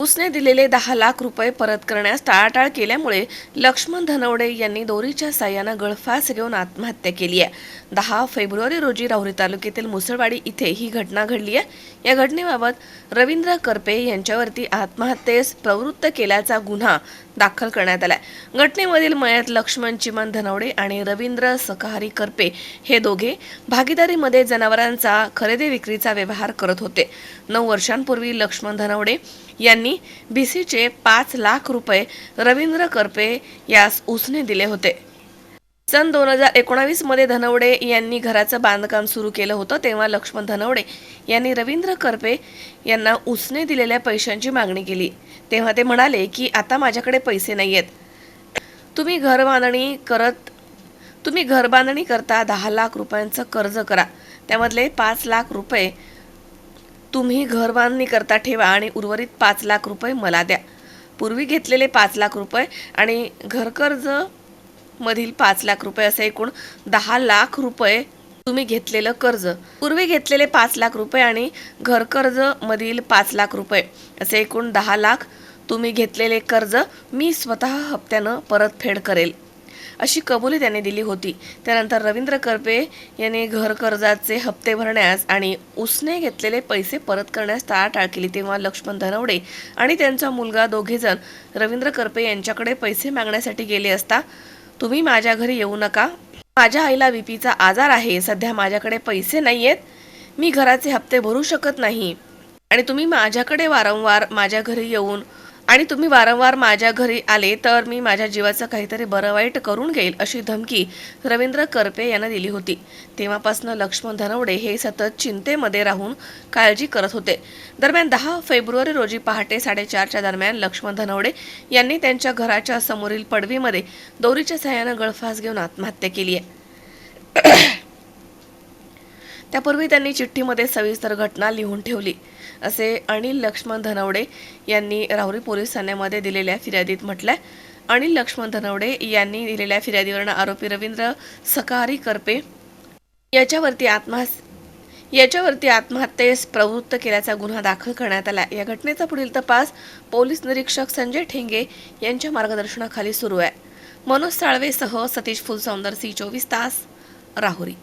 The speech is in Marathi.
उसने दिलेले दहा लाख रुपये परत करण्यास टाळाटाळ केल्यामुळे लक्ष्मण धनवडे यांनी दोरीच्या साह्यानं गळफास घेऊन आत्महत्या केली आहे. दहा फेब्रुवारी रोजी राहुरी तालुक्यातील मुसळवाडी इथे ही घटना घडली आहे. या घटनेबाबत रवींद्र करपे यांच्यावरती आत्महत्येस प्रवृत्त केल्याचा गुन्हा दाखल करण्यात आलाय. घटनेमधील मयत लक्ष्मण चिमन धनवडे आणि रवींद्र सकहारी करपे हे दोघे भागीदारीमध्ये जनावरांचा खरेदी विक्रीचा व्यवहार करत होते. नऊ वर्षांपूर्वी लक्ष्मण धनवडे यांनी बीसीचे पाच लाख रुपये रवींद्र करपे यास उसने दिले होते. सन दोन हजार एकोणावीसमध्ये धनवडे यांनी घराचं बांधकाम सुरू केलं होतं तेव्हा लक्ष्मण धनवडे यांनी रवींद्र करपे यांना उसने दिलेल्या पैशांची मागणी केली. तेव्हा ते म्हणाले की आता माझ्याकडे पैसे नाही आहेत तुम्ही घर बांधणी करत तुम्ही घर बांधणी करता दहा लाख रुपयांचं कर्ज करा. त्यामधले पाच लाख रुपये तुम्ही घर बांधणी करता ठेवा आणि उर्वरित पाच लाख रुपये मला द्या. पूर्वी घेतलेले पाच लाख रुपये आणि घरकर्ज मधील पाच लाख रुपये असे एकूण दहा लाख रुपये तुम्ही घेतलेलं कर्ज. पूर्वी घेतलेले पाच लाख रुपये आणि घरकर्ज मधील पाच लाख रुपये असे एकूण दहा लाख तुम्ही घेतलेले कर्ज मी स्वतः हप्त्यानं परतफेड करेल. अशी कबुली त्यांनी दिली होती. त्यानंतर रवींद्र करपे यांनी घर कर्जाचे हप्ते भरण्यास आणि उसने घेतलेले पैसे परत करण्यास टाळाटाळ केली तेव्हा लक्ष्मण धनवडे आणि त्यांचा मुलगा दोघेजण रवींद्र करपे यांच्याकडे पैसे मागण्यासाठी गेले असता तुम्ही माझ्या घरी येऊ नका. माझ्या आईला बीपीचा आजार आहे. सध्या माझ्याकडे पैसे नाही आहेत मी घराचे हप्ते भरू शकत नाही. आणि तुम्ही माझ्याकडे वारंवार माझ्या घरी येऊन आणि तुम्ही वारंवार माझ्या घरी आले तर मी माझ्या जीवाचं काहीतरी बरं वाईट करून घेईल अशी धमकी रवींद्र करपे यांना दिली होती. तेव्हापासून लक्ष्मण धनवडे हे सतत चिंतेमध्ये राहून काळजी करत होते. दरम्यान दहा फेब्रुवारी रोजी पहाटे साडेचारच्या दरम्यान लक्ष्मण धनवडे यांनी त्यांच्या घराच्या समोरील पडवीमध्ये दोरीच्या सहाय्यानं गळफास घेऊन आत्महत्या केली आहे. त्यापूर्वी त्यांनी चिठ्ठीमध्ये सविस्तर घटना लिहून ठेवली. असे अनिल लक्ष्मण धनवडे यांनी राहुरी पोलीस ठाण्यामध्ये दिलेल्या फिर्यादीत म्हटलंय. अनिल लक्ष्मण धनवडे यांनी दिलेल्या फिर्यादीवरून आरोपी रवींद्र सकारी करपे याच्यावरती आत्महत्या याच्यावरती आत्महत्येस प्रवृत्त केल्याचा गुन्हा दाखल करण्यात आला. या घटनेचा पुढील तपास पोलीस निरीक्षक संजय ठेंगे यांच्या मार्गदर्शनाखाली सुरू आहे. मनोज साळवेसह सतीश फुलसौंदर सी चोवीस तास राहुरी.